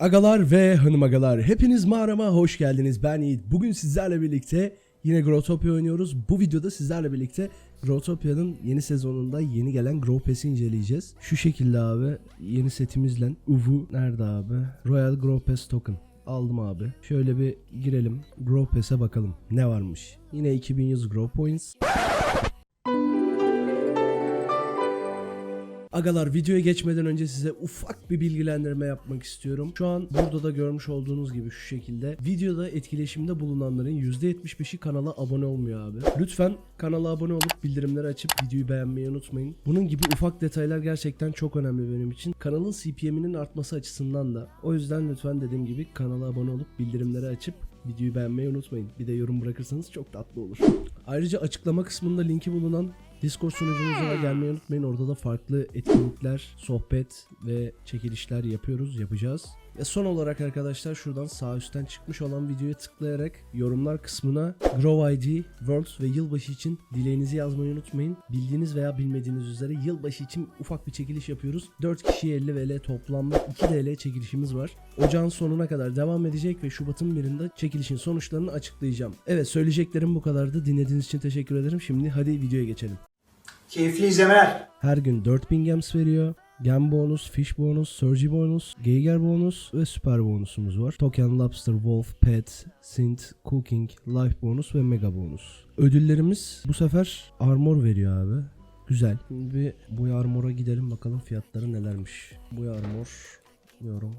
Agalar ve hanım agalar hepiniz mağarama hoş geldiniz. Ben Yiğit. Bugün sizlerle birlikte yine Growtopia oynuyoruz. Bu videoda sizlerle birlikte Growtopia'nın yeni sezonunda yeni gelen Grow Pass'i inceleyeceğiz. Şu şekilde abi yeni setimizle Uvu nerede abi? Royal Grow Pass Token. Aldım abi. Şöyle bir girelim. Grow Pass'e bakalım. Ne varmış? Yine 2100 Grow Points. Agalar videoya geçmeden önce size ufak bir bilgilendirme yapmak istiyorum. Şu an burada da görmüş olduğunuz gibi şu şekilde videoda etkileşimde bulunanların %75'i kanala abone olmuyor abi. Lütfen kanala abone olup bildirimleri açıp videoyu beğenmeyi unutmayın. Bunun gibi ufak detaylar gerçekten çok önemli benim için. Kanalın CPM'inin artması açısından da. O yüzden lütfen dediğim gibi kanala abone olup bildirimleri açıp videoyu beğenmeyi unutmayın. Bir de yorum bırakırsanız çok tatlı olur. Ayrıca açıklama kısmında linki bulunan Discord sunucumuza da gelmeyi unutmayın. Orada da farklı etkinlikler, sohbet ve çekilişler yapıyoruz, yapacağız. Ve son olarak arkadaşlar şuradan sağ üstten çıkmış olan videoya tıklayarak yorumlar kısmına Grow ID, World ve yılbaşı için dileğinizi yazmayı unutmayın. Bildiğiniz veya bilmediğiniz üzere yılbaşı için ufak bir çekiliş yapıyoruz. 4 kişiye 50 VL toplamda 2 TL çekilişimiz var. Ocağın sonuna kadar devam edecek ve Şubat'ın birinde çekilişin sonuçlarını açıklayacağım. Evet söyleyeceklerim bu kadardı. Dinlediğiniz için teşekkür ederim. Şimdi hadi videoya geçelim. Keyifli izlemeler. Her gün 4000 gems veriyor. Gem bonus, fish bonus, surgery bonus, Geiger bonus ve süper bonusumuz var. Token, lobster, wolf, pet, synth, cooking, life bonus ve mega bonus. Ödüllerimiz bu sefer armor veriyor abi. Güzel. Şimdi bu armora gidelim bakalım fiyatları nelermiş. Bu armor diyorum.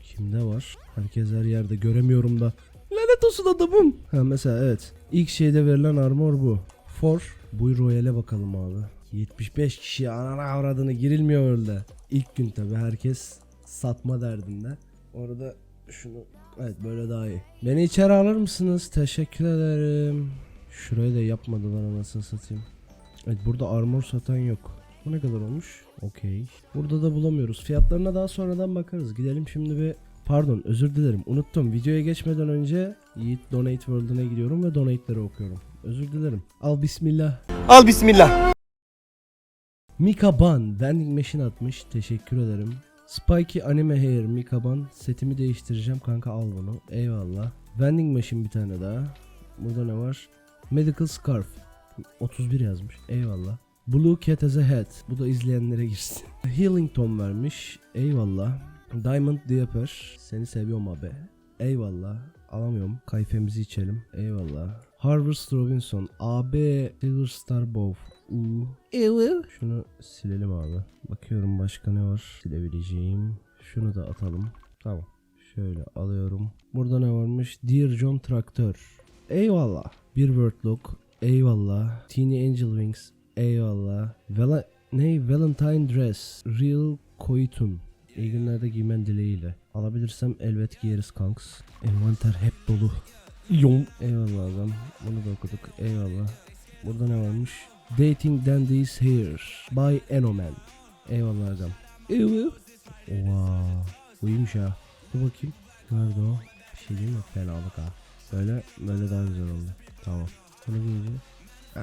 Kimde var? Herkes her yerde göremiyorum da. Lanet olsun adamım. Ha mesela evet. İlk şeyde verilen armor bu. For. Bu royale bakalım abi. 75 kişi anana avradını girilmiyor öyle. İlk gün tabi herkes satma derdinde. Orada şunu evet böyle daha iyi. Beni içeri alır mısınız? Teşekkür ederim. Şurayı da yapmadılar anasını satayım. Evet burada armor satan yok. Bu ne kadar olmuş? Okey. Burada da bulamıyoruz. Fiyatlarına daha sonradan bakarız. Gidelim şimdi bir Pardon özür dilerim unuttum videoya geçmeden önce Yiğit Donate World'una gidiyorum ve donate'leri okuyorum. Özür dilerim. Al bismillah. Al bismillah. Mika Ban vending machine atmış. Teşekkür ederim. Spikey Anime Hair Mika Ban setimi değiştireceğim kanka al bunu. Eyvallah. Vending machine bir tane daha. Burada ne var? Medical Scarf. 31 yazmış. Eyvallah. Blue Cat as a Hat. Bu da izleyenlere girsin. Healing Tom vermiş. Eyvallah. Diamond Diaper. Seni seviyorum abi. Eyvallah. Alamıyorum. Kayfemizi içelim. Eyvallah. Harvest Robinson. AB Silver Star Bow. Evet. Şunu silelim abi. Bakıyorum başka ne var silebileceğim. Şunu da atalım. Tamam. Şöyle alıyorum. Burada ne varmış? Dear John Traktör. Eyvallah. Bir Wordlock. Eyvallah. Teeny Angel Wings. Eyvallah. Vala ne? Valentine Dress. Real Koitun. İyi günlerde giymen dileğiyle. Alabilirsem elbet giyeriz kanks. Envanter hep dolu. Yom. Eyvallah adam. Bunu da okuduk. Eyvallah. Burada ne varmış? Dating Dandies Here by Enoman. Eyvallah adam. Evet. Bu iyiymiş ha. Dur bakayım. Nerede o? Bir şey değil mi? Fenalık ha. Böyle böyle daha güzel oldu. Tamam. Bunu giyeceğim. Aa,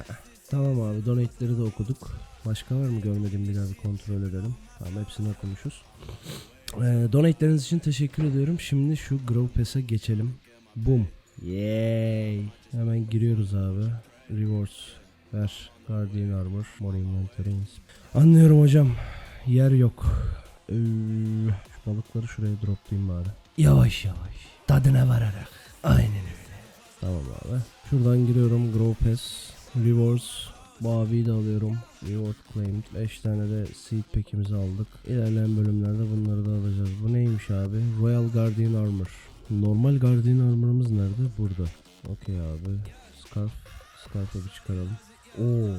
Tamam abi donate'leri de okuduk. Başka var mı görmediğim bir daha bir kontrol edelim. Tamam hepsini okumuşuz. Ee, donate'leriniz için teşekkür ediyorum. Şimdi şu Grow Pass'e geçelim. Boom. Yay. Hemen giriyoruz abi. Rewards. Ver. Guardian Armor. More Inventory. Anlıyorum hocam. Yer yok. Ee, şu balıkları şuraya droplayayım bari. Yavaş yavaş. Tadına vararak. Aynen öyle. Tamam abi. Şuradan giriyorum. Grow Pass. Rewards. Bu abiyi de alıyorum. Reward claimed. 5 tane de seed pack'imizi aldık. İlerleyen bölümlerde bunları da alacağız. Bu neymiş abi? Royal Guardian Armor. Normal Guardian Armor'ımız nerede? Burada. Okey abi. Scarf. Scarf'ı bir çıkaralım. Oo.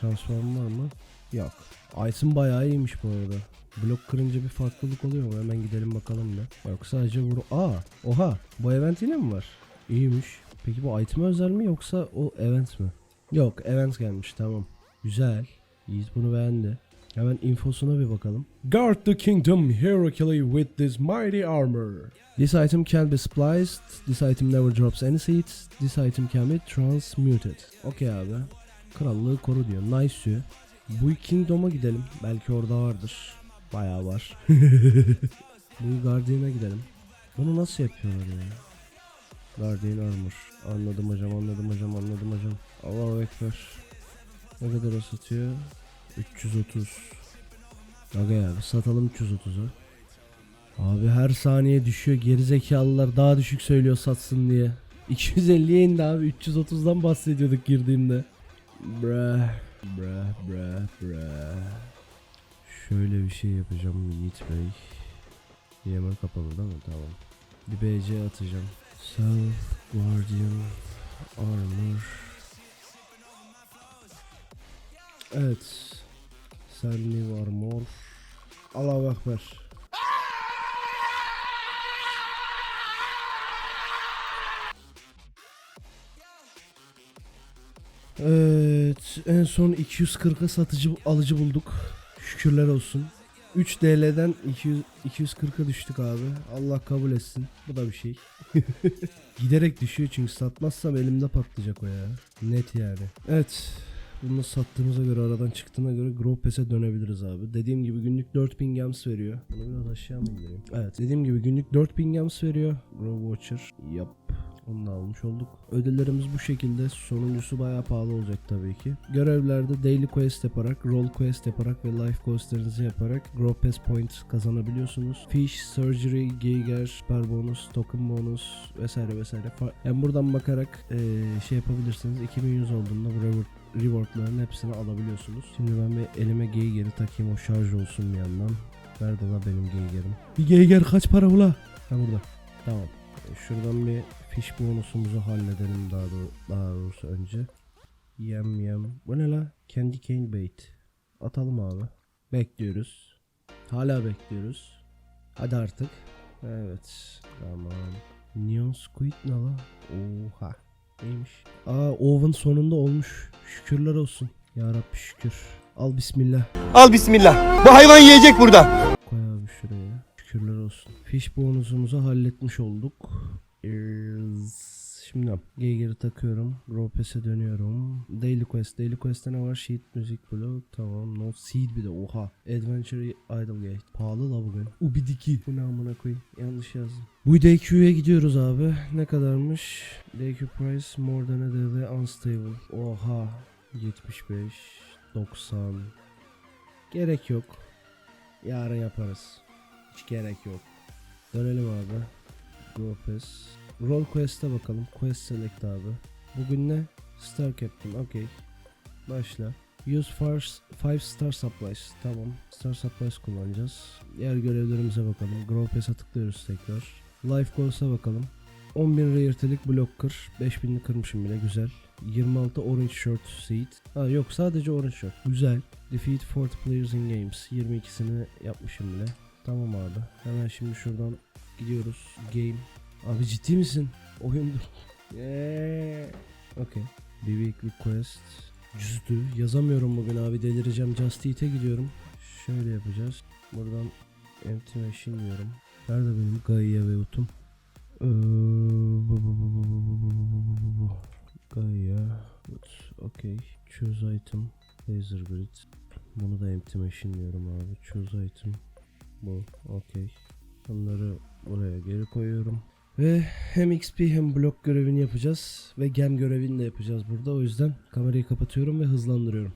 Transform var mı? Yok. Item bayağı iyiymiş bu arada. Blok kırınca bir farklılık oluyor mu? Hemen gidelim bakalım da. Yok sadece vuru... Aa! Oha! Bu event yine mi var? İyiymiş. Peki bu item özel mi yoksa o event mi? Yok event gelmiş tamam. Güzel. Yiğit bunu beğendi. Hemen infosuna bir bakalım. Guard the kingdom heroically with this mighty armor. This item can be spliced. This item never drops any seeds. This item can be transmuted. Okey abi. Krallığı koru diyor. Nice. Bu kingdom'a gidelim. Belki orada vardır. Bayağı var. Bu Guardian'a gidelim. Bunu nasıl yapıyorlar ya? Guardian Armor. Anladım hocam anladım hocam anladım hocam. Allahu Ekber. Ne kadar satıyor? 330. Aga ya satalım 330'u. Abi her saniye düşüyor gerizekalılar daha düşük söylüyor satsın diye. 250'ye indi abi 330'dan bahsediyorduk girdiğimde. Brah brah brah brah. Şöyle bir şey yapacağım Yiğit Bey. Yemen kapalı değil mi? Tamam. Bir BC atacağım. Self Guardian Armor. Evet. Self Armor. Allah Ekber. Evet, en son 240'a satıcı alıcı bulduk. Şükürler olsun. 3 DL'den 200 240'a düştük abi. Allah kabul etsin. Bu da bir şey. Giderek düşüyor çünkü satmazsam elimde patlayacak o ya. Net yani. Evet. Bunu sattığımıza göre aradan çıktığına göre Grow Pass'e dönebiliriz abi. Dediğim gibi günlük 4000 gems veriyor. Bunu biraz aşağı mı indireyim? Evet. Dediğim gibi günlük 4000 gems veriyor. Grow Watcher. Yap. Onu da almış olduk. Ödüllerimiz bu şekilde. Sonuncusu bayağı pahalı olacak tabii ki. Görevlerde daily quest yaparak, role quest yaparak ve life questlerinizi yaparak Grow Pass Points kazanabiliyorsunuz. Fish, Surgery, Geiger, Super bonus, Token bonus vesaire vesaire. Yani buradan bakarak eee, şey yapabilirsiniz. 2100 olduğunda bu reward, rewardların hepsini alabiliyorsunuz. Şimdi ben bir elime Geiger'i takayım o şarj olsun bir yandan. Nerede la benim Geiger'im? Bir Geiger kaç para ula? Ha burada. Tamam. Şuradan bir fiş bonusumuzu halledelim daha, doğ- daha doğrusu önce. Yem yem. Bu ne la? Candy cane bait. Atalım abi. Bekliyoruz. Hala bekliyoruz. Hadi artık. Evet. Tamam. Neon squid ne la? Oha. Neymiş? Aa oven sonunda olmuş. Şükürler olsun. Ya Rabbi şükür. Al bismillah. Al bismillah. Bu hayvan yiyecek burada. Koy abi şuraya. Şükürler olsun. Fiş bonusumuzu halletmiş olduk. Is- Şimdi Geiger'i takıyorum. Ropes'e dönüyorum. Daily Quest. Daily Quest'te ne var? Sheet Music Blog. Tamam. No Seed bir de. Oha. Adventure Idlegate. Pahalı la bugün. Ubidiki. Bu ne amına koyayım. Yanlış yazdım. Bu DQ'ya gidiyoruz abi. Ne kadarmış? DQ price more than a daily unstable. Oha. 75. 90. Gerek yok. Yarın yaparız. Hiç gerek yok. Dönelim abi. Pass. Roll Quest'e bakalım. Quest Select abi. Bugün ne? Star Captain. Okey. Başla. Use 5 star supplies. Tamam. Star supplies kullanacağız. Diğer görevlerimize bakalım. Grow Pass'e tıklıyoruz tekrar. Life Goals'a bakalım. 10.000 rarity'lik blocker. 5000'li kırmışım bile güzel. 26 orange shirt seed. Ha yok sadece orange shirt. Güzel. Defeat 40 players in games. 22'sini yapmışım bile. Tamam abi. Hemen şimdi şuradan gidiyoruz. Game. Abi ciddi misin? Oyundur. Eee. Okey. Bir weekly quest. Cüzdü. Yazamıyorum bugün abi delireceğim. Just Eat'e gidiyorum. Şöyle yapacağız. Buradan empty machine diyorum. Nerede benim Gaia ve Utum? Gaia. Okey. Choose item. Laser grid. Bunu da empty machine diyorum abi. Choose item. Bu. Okey. Bunları buraya geri koyuyorum. Ve hem XP hem blok görevini yapacağız. Ve gem görevini de yapacağız burada. O yüzden kamerayı kapatıyorum ve hızlandırıyorum.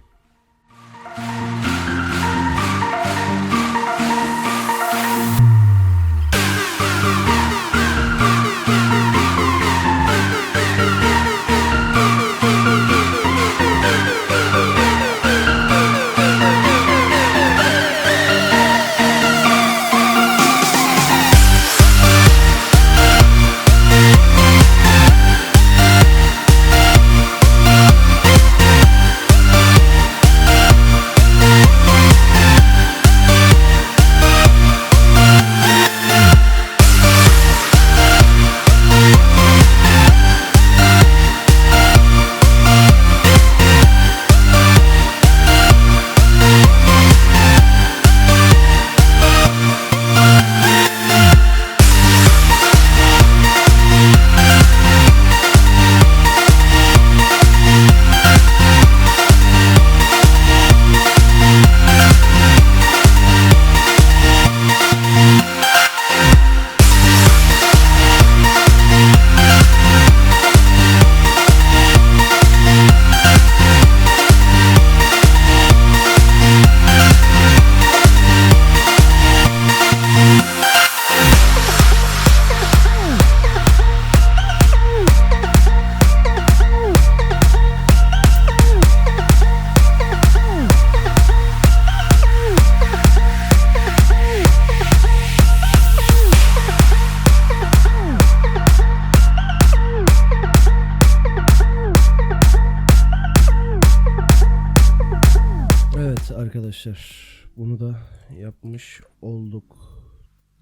Arkadaşlar. Bunu da yapmış olduk.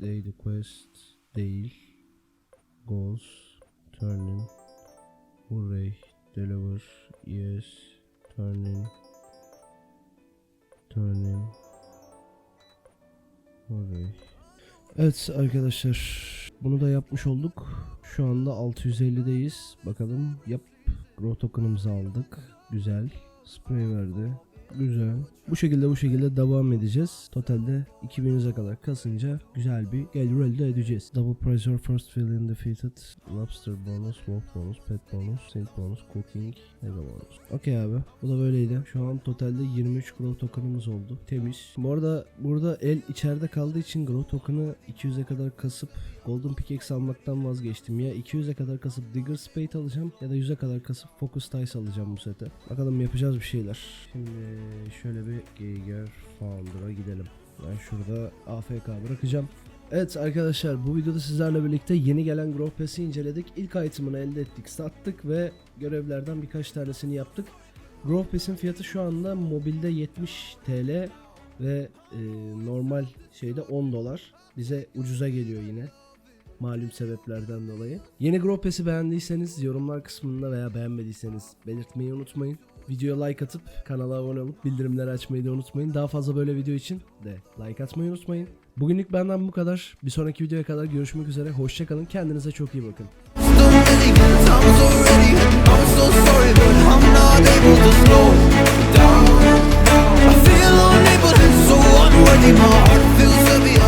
Daily quest değil. Goals. Turning. Hooray. Deliver. Yes. Turning. Turning. Hooray. Evet arkadaşlar. Bunu da yapmış olduk. Şu anda 650'deyiz. Bakalım. Yap. Grow token'ımızı aldık. Güzel. Spray verdi. Güzel. Bu şekilde bu şekilde devam edeceğiz. Totalde 2100'e kadar kasınca güzel bir gelir elde edeceğiz. Double your first fill in defeated. Lobster bonus, wolf bonus, pet bonus, saint bonus, cooking, mega bonus. Okey abi. Bu da böyleydi. Şu an totalde 23 grow token'ımız oldu. Temiz. Bu arada burada el içeride kaldığı için grow token'ı 200'e kadar kasıp Golden Pickaxe almaktan vazgeçtim. Ya 200'e kadar kasıp Digger Spade alacağım ya da 100'e kadar kasıp Focus Dice alacağım bu sete. Bakalım yapacağız bir şeyler. Şimdi şöyle bir Geiger Founder'a gidelim. Ben şurada AFK bırakacağım. Evet arkadaşlar bu videoda sizlerle birlikte yeni gelen Growth Pass'i inceledik. İlk item'ını elde ettik, sattık ve görevlerden birkaç tanesini yaptık. Growth Pass'in fiyatı şu anda mobilde 70 TL ve e, normal şeyde 10 dolar. Bize ucuza geliyor yine malum sebeplerden dolayı. Yeni Grow Pass'i beğendiyseniz yorumlar kısmında veya beğenmediyseniz belirtmeyi unutmayın. Videoya like atıp kanala abone olup bildirimleri açmayı da unutmayın. Daha fazla böyle video için de like atmayı unutmayın. Bugünlük benden bu kadar. Bir sonraki videoya kadar görüşmek üzere. Hoşçakalın. Kendinize çok iyi bakın. My heart feels heavy